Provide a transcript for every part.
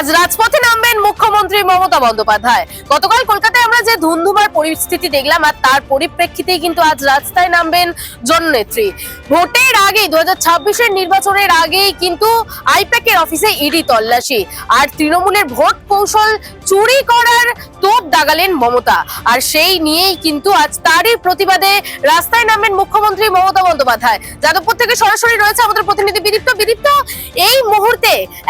আজ রাজপথে নামবেন মুখ্যমন্ত্রী মমতা বন্দ্যোপাধ্যায়। গতকাল কলকাতায় আমরা যে ধুন্ধুমার পরিস্থিতি দেখলাম আর তার পরিপ্রেক্ষিতেই কিন্তু আজ রাস্তায় নামবেন জননেত্রী। ভোটের আগেই দু হাজার নির্বাচনের আগেই কিন্তু আইপ্যাকের অফিসে ইডি তল্লাশি। আর তৃণমূলের ভোট কৌশল চুরি করার তোপ দাগালেন মমতা। আর সেই নিয়েই কিন্তু আজ তারই প্রতিবাদে রাস্তায় নামবেন মুখ্যমন্ত্রী মমতা বন্দ্যোপাধ্যায়। যাদবপুর থেকে সরাসরি রয়েছে আমাদের প্রতিনিধি বিদীপ্ত। বিদীপ্ত, এই মুহূর্তে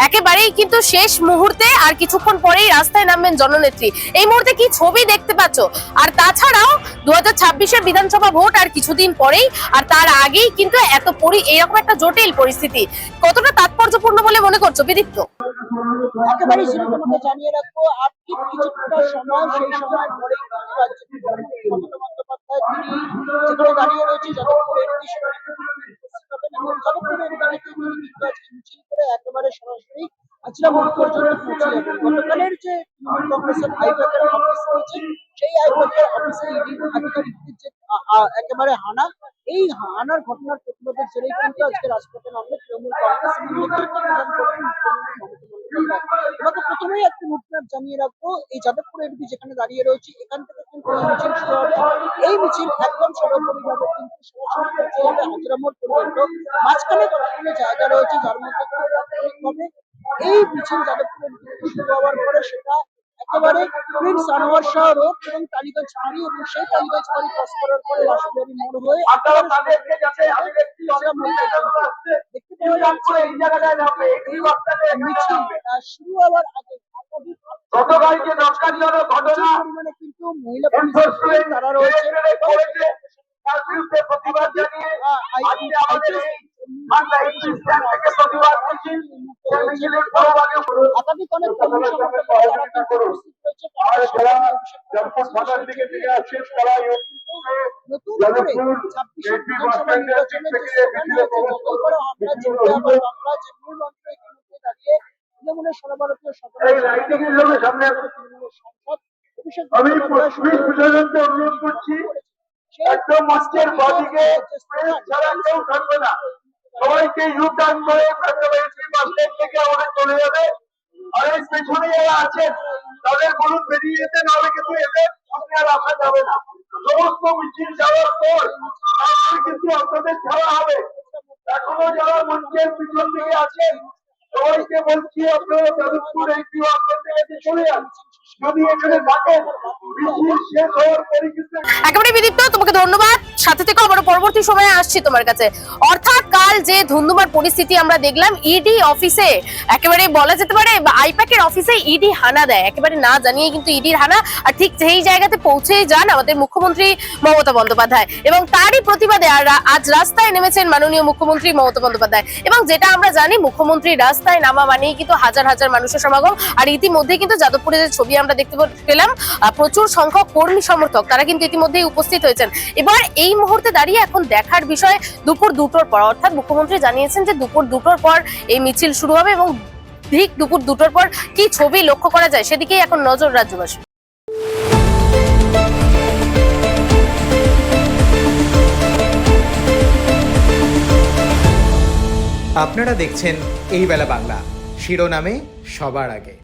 একেবারেই কিন্তু শেষ মুহূর্তে আর কিছুক্ষণ পরেই রাস্তায় নামবেন জননেত্রী। এই মুহূর্তে কি ছবি দেখতে পাচ্ছ? আর তাছাড়াও দু হাজার বিধানসভা ভোট আর কিছুদিন পরেই, আর তার আগেই কিন্তু এত পরি এরকম একটা জটিল পরিস্থিতি। কতটা তাৎপর্যপূর্ণ বলে মনে করছ, বিদীপ্ত? একেবারেই জানিয়ে রাখব কিছুটা সময় সেই মমতা বন্দ্যোপাধ্যায় তিনি যেখানে দাঁড়িয়ে রয়েছে যাদবপুর এনডি সেখানে কিন্তু একেবারে সরাসরি যে তৃণমূল রয়েছে, সেই আইপ্যাকের একেবারে হানা, এই হানার ঘটনার প্রতিবাদের জেরেই কিন্তু আজকে রাজপথে নামবে তৃণমূল কংগ্রেস। প্রথমেই একটি রুটম্যাপ জানিয়ে রাখব এই যাদবপুর এডবি যেখানে দাঁড়িয়ে রয়েছে এখান থেকে কিন্তু মিছিল শুরু হবে। এই মিছিল একদম সর্বোপরিভাবে কিন্তু সরাসরি পৌঁছে যাবে হাজরা মোড় পর্যন্ত। মাঝখানে কতগুলো জায়গা রয়েছে যার মধ্যে কিন্তু এই মিছিল যাদবপুর এডবি শুরু হওয়ার পরে সেটা একেবারে প্রিন্স আনোয়ার শাহ রোড এবং টালিগঞ্জ ফাঁড়ি এবং সেই টালিগঞ্জ ফাঁড়ি ক্রস করার পরে রাষ্ট্রপতি মোড় হয়ে একাধিক গতকালকে দশকারজনক ঘটনা। কিন্তু মহিলা তারা রয়েছে। তার বিরুদ্ধে প্রতিবাদ জানিয়ে আজকে আমাদের একাধিক অনেক কর্মী সমর্থক তারা উপস্থিত রয়েছে তারা নতুন করে ছাব্বিশের বিধানসভা নির্বাচনে যে স্লোগান হয়েছে যতই বড় আমরা জিততে হবে বাংলা যে মূল মন্ত্র ইতিমধ্যে দাঁড়িয়ে তৃণমূলের সর্বভারতীয় এই লাইটিং এর লোকের সামনে তৃণমূলের সাংসদ অভিষেক বন্দ্যোপাধ্যায় অনুরোধ করছি একদম মঞ্চের বাদিকে ছাড়া কেউ থাকবে না। সবাইকে ইউ টার্ন করে বাস স্ট্যান্ড থেকে আমাদের চলে যাবে। আর এই পেছনে যারা আছেন তাদের বলুন বেরিয়ে যেতে নাহলে কিন্তু এদের সামনে আর আসা যাবে না। সমস্ত মিছিল যাওয়ার পর কিন্তু আপনাদের ছাড়া হবে। এখনও যারা মঞ্চের পিছন দিকে আছেন, সবাইকে বলছি আপনারা যাদবপুর এই আপনাদের কাছে চলে যান। একেবারে বিদীপ্ত, তোমাকে ধন্যবাদ। সাথে থেকে আবার পরবর্তী সময়ে আসছি তোমার কাছে। অর্থাৎ কাল যে ধুন্ধুমার পরিস্থিতি আমরা দেখলাম ইডি অফিসে একেবারে বলা যেতে পারে আইপ্যাকের অফিসে ইডি হানা দেয়। একেবারে না জানিয়ে কিন্তু ইডির হানা, আর ঠিক সেই জায়গাতে পৌঁছেই যান আমাদের মুখ্যমন্ত্রী মমতা বন্দ্যোপাধ্যায়। এবং তারই প্রতিবাদে আর আজ রাস্তায় নেমেছেন মাননীয় মুখ্যমন্ত্রী মমতা বন্দ্যোপাধ্যায়। এবং যেটা আমরা জানি, মুখ্যমন্ত্রী রাস্তায় নামা মানেই কিন্তু হাজার হাজার মানুষের সমাগম। আর ইতিমধ্যে কিন্তু যাদবপুরে যে ছবি আমরা দেখতে পেলাম প্রচুর সংখ্যক কর্মী সমর্থক, তারা কিন্তু ইতিমধ্যেই উপস্থিত হয়েছেন। এবার এই মুহূর্তে দাঁড়িয়ে এখন দেখার বিষয় দুপুর দুটোর পর, অর্থাৎ মুখ্যমন্ত্রী জানিয়েছেন যে দুপুর দুটোর পর এই মিছিল শুরু হবে এবং ঠিক দুপুর দুটোর পর কি ছবি লক্ষ্য করা যায় সেদিকেই এখন নজর রাজ্যবাসী আপনারা দেখছেন এই বেলা বাংলা। শিরোনামে সবার আগে।